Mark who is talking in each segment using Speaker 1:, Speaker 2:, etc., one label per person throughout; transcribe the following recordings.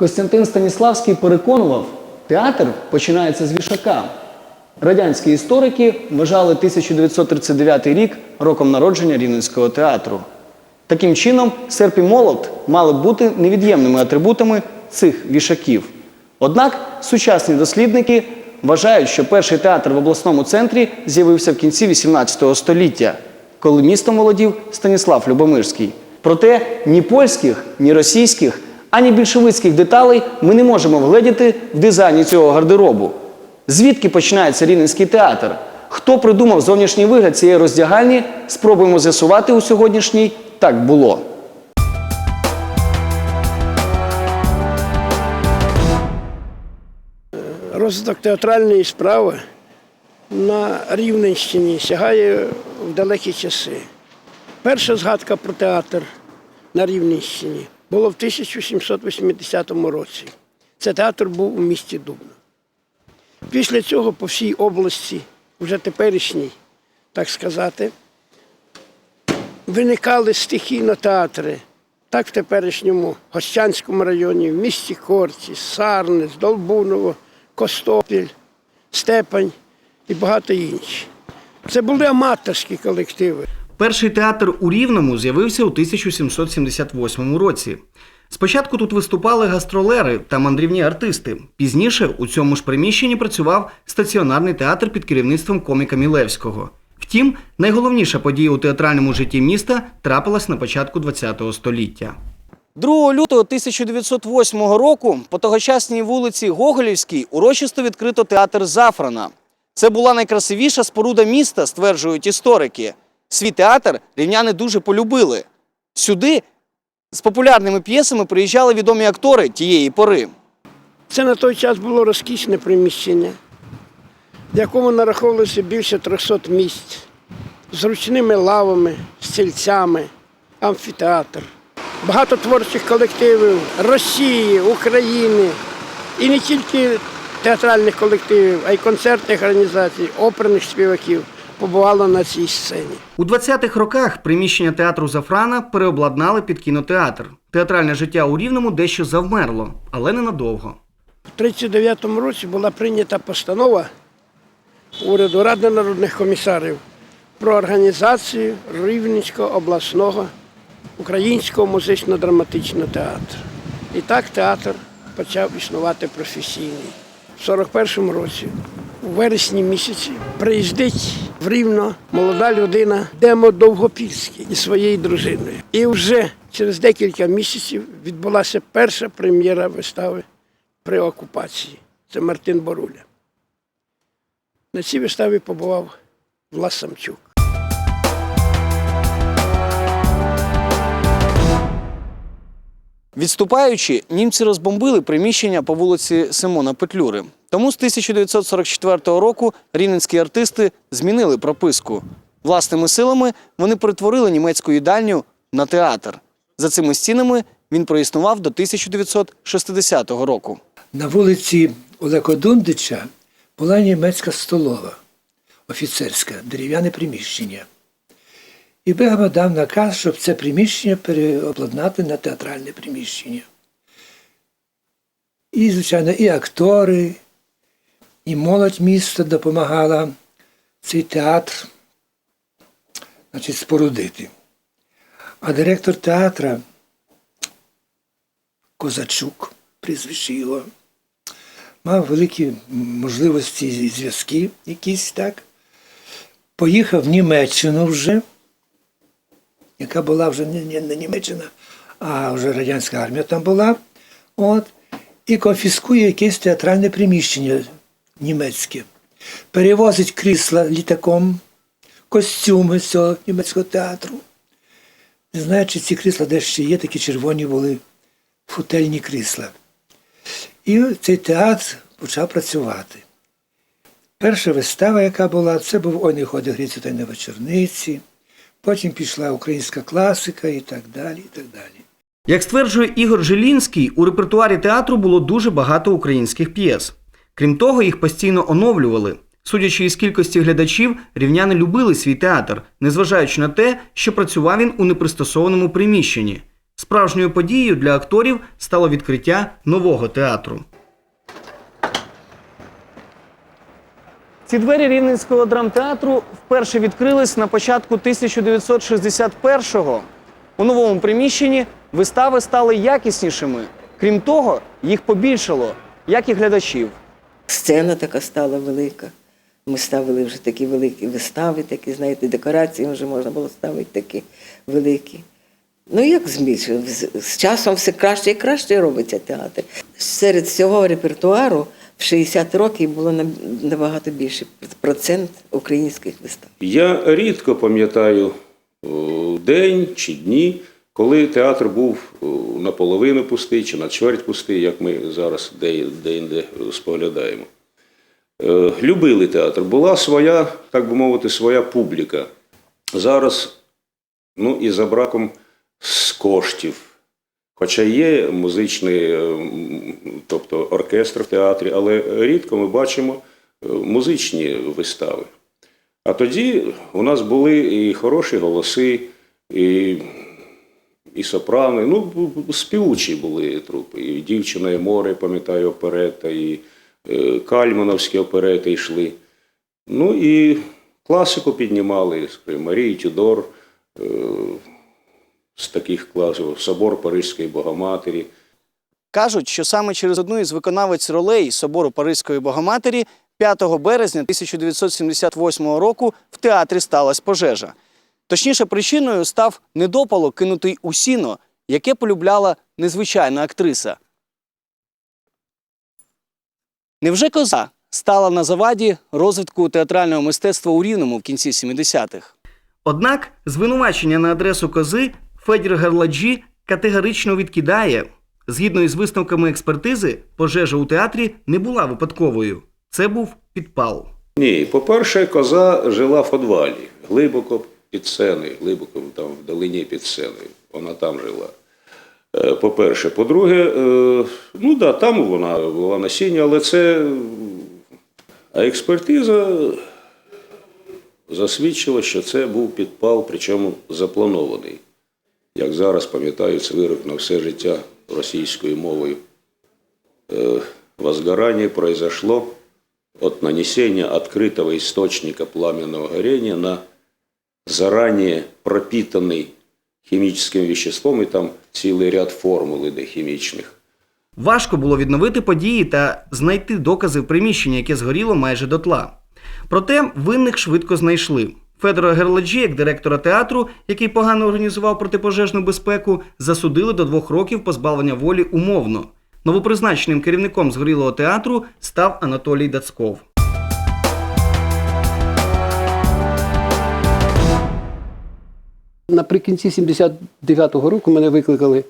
Speaker 1: Костянтин Станіславський переконував, театр починається з вішака. Радянські історики вважали 1939 рік роком народження Рівненського театру. Таким чином, серп і молот мали бути невід'ємними атрибутами цих вішаків. Однак сучасні дослідники вважають, що перший театр в обласному центрі з'явився в кінці XVIII століття, коли містом володів Станіслав Любомирський. Проте ні польських, ні російських, ані більшовицьких деталей ми не можемо вгледіти в дизайні цього гардеробу. Звідки починається Рівненський театр? Хто придумав зовнішній вигляд цієї роздягальні? Спробуємо з'ясувати у сьогоднішній так було.
Speaker 2: Розвиток театральної справи на Рівненщині сягає в далекі часи. Перша згадка про театр на Рівненщині було в 1780 році. Це театр був у місті Дубно. Після цього по всій області, вже теперішній, так сказати, виникали стихійно театри. Так в теперішньому Гощанському районі, в місті Корці, Сарнець, Долбуново, Костопіль, Степань і багато інші. Це були аматорські колективи.
Speaker 1: Перший театр у Рівному з'явився у 1778 році. Спочатку тут виступали гастролери та мандрівні артисти. Пізніше у цьому ж приміщенні працював стаціонарний театр під керівництвом коміка Мілевського. Втім, найголовніша подія у театральному житті міста трапилась на початку ХХ століття. 2 лютого 1908 року по тогочасній вулиці Гоголівській урочисто відкрито театр Зафрана. Це була найкрасивіша споруда міста, стверджують історики. Свій театр рівняни дуже полюбили. Сюди з популярними п'єсами приїжджали відомі актори тієї пори.
Speaker 2: Це на той час було розкішне приміщення, в якому нараховувалося більше 300 місць, з ручними лавами, стільцями, амфітеатр. Багато творчих колективів Росії, України і не тільки театральних колективів, а й концертних організацій, оперних співаків побувало на цій сцені.
Speaker 1: У 20-х роках приміщення театру Зафрана переобладнали під кінотеатр. Театральне життя у Рівному дещо завмерло, але ненадовго.
Speaker 2: У 1939 році була прийнята постанова уряду Ради народних комісарів про організацію Рівненського обласного українського музично-драматичного театру. І так театр почав існувати професійний. У 41-му році, у вересні місяці, приїздить в Рівно молода людина Демо Довгопільський із своєю дружиною. І вже через декілька місяців відбулася перша прем'єра вистави при окупації. Це Мартин Боруля. На цій виставі побував Влас Самчук.
Speaker 1: Відступаючи, німці розбомбили приміщення по вулиці Симона Петлюри. Тому з 1944 року рівненські артисти змінили прописку. Власними силами вони перетворили німецьку їдальню на театр. За цими стінами він проіснував до 1960 року.
Speaker 3: На вулиці Олега Дундича була німецька столова, офіцерська, дерев'яне приміщення. І Бега дав наказ, щоб це приміщення переобладнати на театральне приміщення. І, звичайно, і актори, і молодь міста допомагала цей театр значить, спорудити. А директор театра Козачук, прізвище його, мав великі можливості і зв'язки якісь так. Поїхав в Німеччину вже, яка була вже не, не, Німеччина, а вже радянська армія там була. От, і конфіскує якесь театральне приміщення німецьке. Перевозить крісла літаком, костюми з цього німецького театру. Не знаю, чи ці крісла десь ще є, такі червоні були футельні крісла. І цей театр почав працювати. Перша вистава, яка була, це був «Ой, не ходить гріться та й на вечорниці. Потім пішла українська класика і так далі. і так далі.
Speaker 1: Як стверджує Ігор Жилінський, у репертуарі театру було дуже багато українських п'єс. Крім того, їх постійно оновлювали. Судячи із кількості глядачів, рівняни любили свій театр, незважаючи на те, що працював він у непристосованому приміщенні. Справжньою подією для акторів стало відкриття нового театру. Ці двері Рівненського драмтеатру вперше відкрились на початку 1961-го. У новому приміщенні вистави стали якіснішими. Крім того, їх побільшало, як і глядачів.
Speaker 4: Сцена така стала велика. Ми ставили вже такі великі вистави, такі, знаєте, декорації вже можна було ставити такі великі. Ну, як зміг, з, часом все краще і краще робиться театр. Серед всього репертуару в 60 років було набагато більше процент українських вистав.
Speaker 5: Я рідко пам'ятаю день чи дні, коли театр був наполовину пустий чи на чверть пустий, як ми зараз де- де-інде споглядаємо. Е, Любили театр. Була своя, так би мовити, своя публіка. Зараз, ну і за браком з коштів. Хоча є музичний, е, тобто оркестр в театрі, але рідко ми бачимо е, музичні вистави. А тоді у нас були і хороші голоси, і, і сопрани. Ну, співучі були трупи. І дівчина і море, пам'ятаю, оперета, і е, кальмановські оперети йшли. Ну і класику піднімали, скажімо, Марії Тюдор з таких класів, Собор Паризької Богоматері.
Speaker 1: Кажуть, що саме через одну із виконавець ролей собору Паризької Богоматері 5 березня 1978 року в театрі сталася пожежа. Точніше, причиною став недопалок, кинутий у сіно, яке полюбляла незвичайна актриса. Невже коза стала на заваді розвитку театрального мистецтва у Рівному в кінці 70-х? Однак звинувачення на адресу кози Федір Гарладжі категорично відкидає. Згідно із висновками експертизи, пожежа у театрі не була випадковою. Це був підпал.
Speaker 5: Ні, по-перше, коза жила в подвалі, глибоко під сценою, глибоко там в долині під сценою. Вона там жила. Е, По-перше. По-друге, е, ну да, там вона була на сіні, але це. А експертиза засвідчила, що це був підпал, причому запланований Як зараз пам'ятаю, це вирок на все життя російською мовою. Э, возгорание произошло от нанесения открытого источника пламенного горения на заранее пропитанный химическим веществом, и там цілий ряд формул іде хімічних.
Speaker 1: Важко було відновити події та знайти докази в приміщенні, яке згоріло майже дотла. Проте винних швидко знайшли. Федора Герладжі, як директора театру, який погано організував протипожежну безпеку, засудили до двох років позбавлення волі умовно. Новопризначеним керівником згорілого театру став Анатолій Дацков.
Speaker 6: Наприкінці 79-го року мене викликали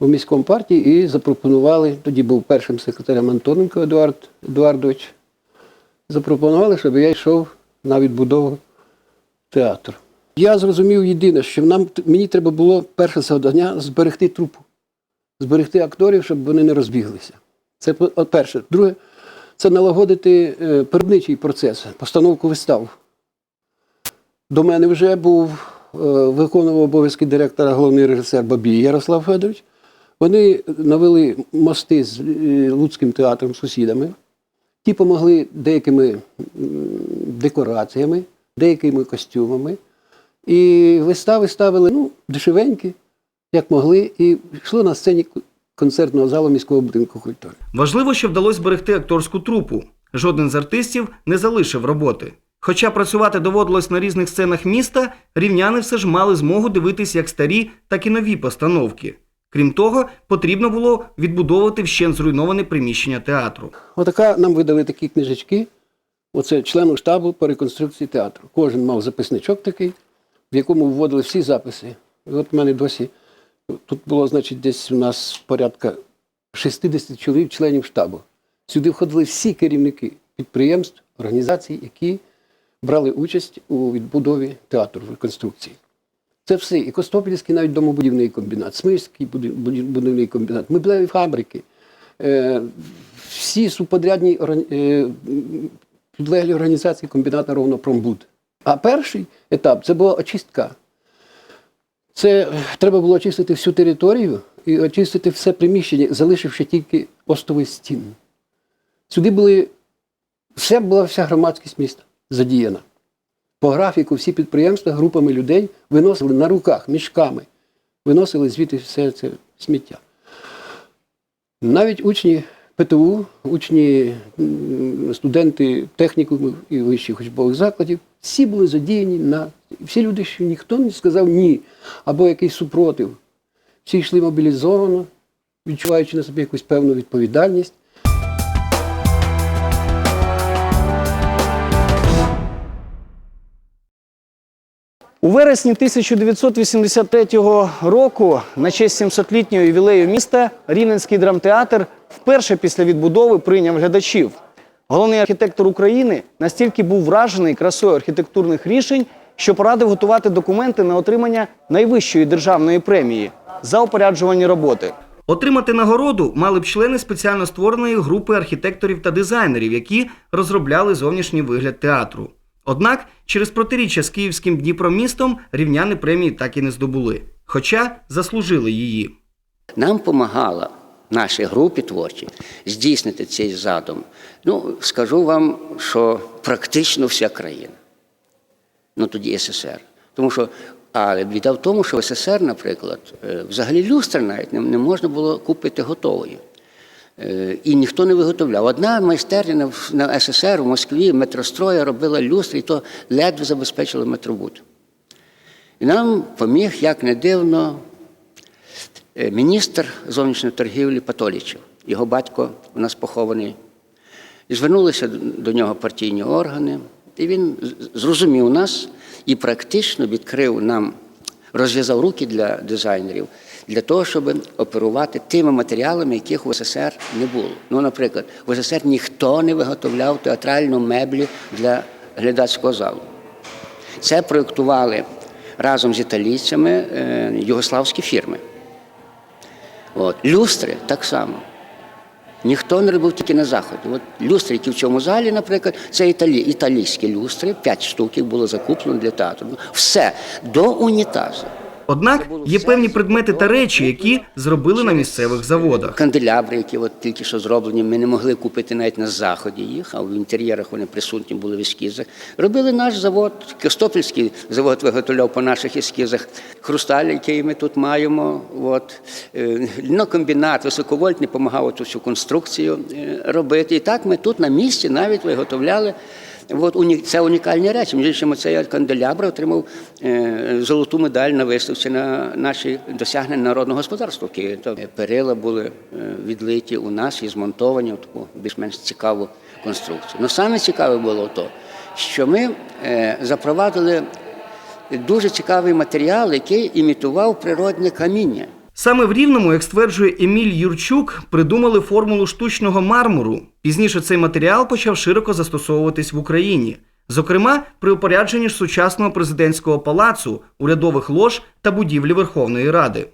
Speaker 6: в міському партії і запропонували, тоді був першим секретарем Антоненко Едуард Едуардович, запропонували, щоб я йшов на відбудову театру. Я зрозумів єдине, що нам, мені треба було перше завдання зберегти трупу, зберегти акторів, щоб вони не розбіглися. Це перше. Друге, це налагодити виробничий процес, постановку вистав. До мене вже був е, виконував обов'язки директора головний режисер Бабій Ярослав Федорович. Вони навели мости з е, Луцьким театром сусідами. Ті допомогли деякими декораціями, деякими костюмами. І вистави ставили ну, дешевенькі, як могли, і йшло на сцені концертного залу міського будинку культури.
Speaker 1: Важливо, що вдалося зберегти акторську трупу. Жоден з артистів не залишив роботи. Хоча працювати доводилось на різних сценах міста, рівняни все ж мали змогу дивитись як старі, так і нові постановки. Крім того, потрібно було відбудовувати вщент зруйноване приміщення театру.
Speaker 6: Отака нам видали такі книжечки. Оце члену штабу по реконструкції театру. Кожен мав записничок такий, в якому вводили всі записи. І от в мене досі тут було, значить, десь у нас порядка 60 чоловік, членів штабу. Сюди входили всі керівники підприємств, організацій, які брали участь у відбудові театру в реконструкції. Це все. І Костопільський навіть домобудівний комбінат, Смирський будівний комбінат, меблеві фабрики. Е, всі суподрядні е, підлеглі організації комбіната Ровнопромбуд. А перший етап це була очистка Це е, треба було очистити всю територію і очистити все приміщення, залишивши тільки остовий стін. Сюди були, все була вся громадськість міста задіяна. По графіку всі підприємства групами людей виносили на руках, мішками, виносили звідти все це сміття. Навіть учні ПТУ, учні, студенти технікумів і вищих учбових закладів, всі були задіяні на всі люди, що ніхто не сказав ні, або якийсь супротив. Всі йшли мобілізовано, відчуваючи на собі якусь певну відповідальність.
Speaker 1: У вересні 1983 року на честь 700-літнього ювілею міста Рівненський драмтеатр вперше після відбудови прийняв глядачів. Головний архітектор України настільки був вражений красою архітектурних рішень, що порадив готувати документи на отримання найвищої державної премії за опоряджувані роботи.
Speaker 7: Отримати нагороду мали б члени спеціально створеної групи архітекторів та дизайнерів, які розробляли зовнішній вигляд театру. Однак через протиріччя з київським Дніпромістом рівняни премії так і не здобули, хоча заслужили її.
Speaker 8: Нам допомагала нашій групі творчій здійснити цей задум. Ну, скажу вам, що практично вся країна. Ну тоді СССР. Тому що, але біда в тому, що в СССР, наприклад, е, взагалі люстр навіть не, можна було купити готової. Е, І ніхто не виготовляв. Одна майстерня на, СССР в Москві, метростроя, робила люстри, і то ледве забезпечили метробут. І нам поміг, як не дивно, е, міністр зовнішньої торгівлі Патолічев. Його батько у нас похований. І звернулися до нього партійні органи, і він зрозумів нас і практично відкрив нам, розв'язав руки для дизайнерів для того, щоб оперувати тими матеріалами, яких в СССР не було. Ну, наприклад, в СССР ніхто не виготовляв театральну меблі для глядацького залу. Це проєктували разом з італійцями е, югославські фірми. От. Люстри так само. Ніхто не робив тільки на заході. От люстри, які в цьому залі, наприклад, це італі... італійські люстри, п'ять штук було закуплено для театру. Все до унітазу.
Speaker 7: Однак є певні предмети та речі, які зробили на місцевих заводах.
Speaker 8: Канделябри, які от тільки що зроблені, ми не могли купити навіть на заході їх, а в інтер'єрах вони присутні були в ескізах. Робили наш завод, Костопільський завод виготовляв по наших ескізах хрусталь, який ми тут маємо. От. Е, Льнокомбінат високовольтний допомагав цю всю конструкцію е, робити. І так ми тут на місці навіть виготовляли. От уні- це унікальні речі. Між іншим, цей канделябр отримав е, золоту медаль на виставці на наші досягнення народного господарства в Києві. То перила були е, відлиті у нас і змонтовані в таку більш-менш цікаву конструкцію. Ну саме цікаве було то, що ми е, запровадили дуже цікавий матеріал, який імітував природне каміння.
Speaker 7: Саме в Рівному, як стверджує Еміль Юрчук, придумали формулу штучного мармуру. Пізніше цей матеріал почав широко застосовуватись в Україні. Зокрема, при упорядженні сучасного президентського палацу, урядових лож та будівлі Верховної Ради.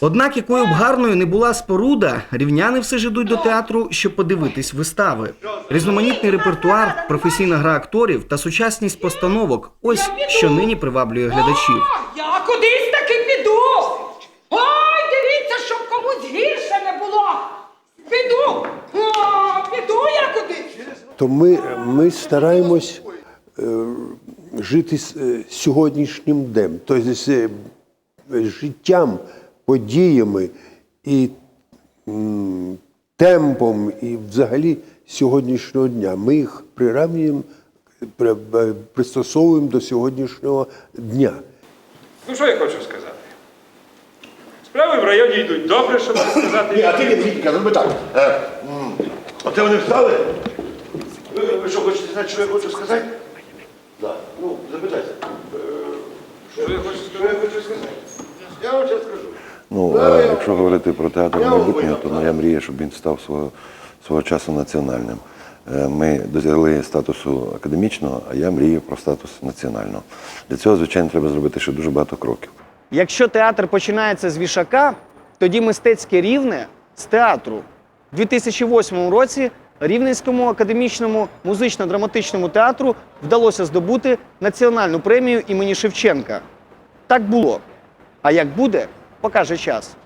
Speaker 7: Однак, якою б гарною не була споруда, рівняни все ж ідуть до театру, щоб подивитись вистави. Різноманітний репертуар, професійна гра акторів та сучасність постановок ось що нині приваблює глядачів.
Speaker 9: Я кудись таки піду. Ой, дивіться, щоб комусь гірше не було. Піду. О, піду я кудись.
Speaker 10: то ми, ми стараємось е, жити з- е, сьогоднішнім днем, тобто з е, життям, подіями і темпом, і взагалі сьогоднішнього дня. Ми їх приравнюємо, е, пристосовуємо до сьогоднішнього дня.
Speaker 11: Ну що я хочу сказати? Справи в районі йдуть добре, щоб не сказати.
Speaker 12: Ні, а ти не зроби так. Оце вони встали? Ви, ви що, хочете знати, що я хочу сказати? Так. Ну, запитайте. Е, Що я хочу сказати? Що я хочу сказати? Я вам зараз скажу.
Speaker 13: Ну, а якщо говорити про театр майбутнього, то моя мрія, щоб він став свого, свого часу національним. Е, Ми досягли статусу академічного, а я мрію про статус національного. Для цього, звичайно, треба зробити ще дуже багато кроків.
Speaker 1: Якщо театр починається з вішака, тоді мистецьке рівне з театру. У 2008 році Рівненському академічному музично-драматичному театру вдалося здобути національну премію імені Шевченка. Так було. А як буде, покаже час.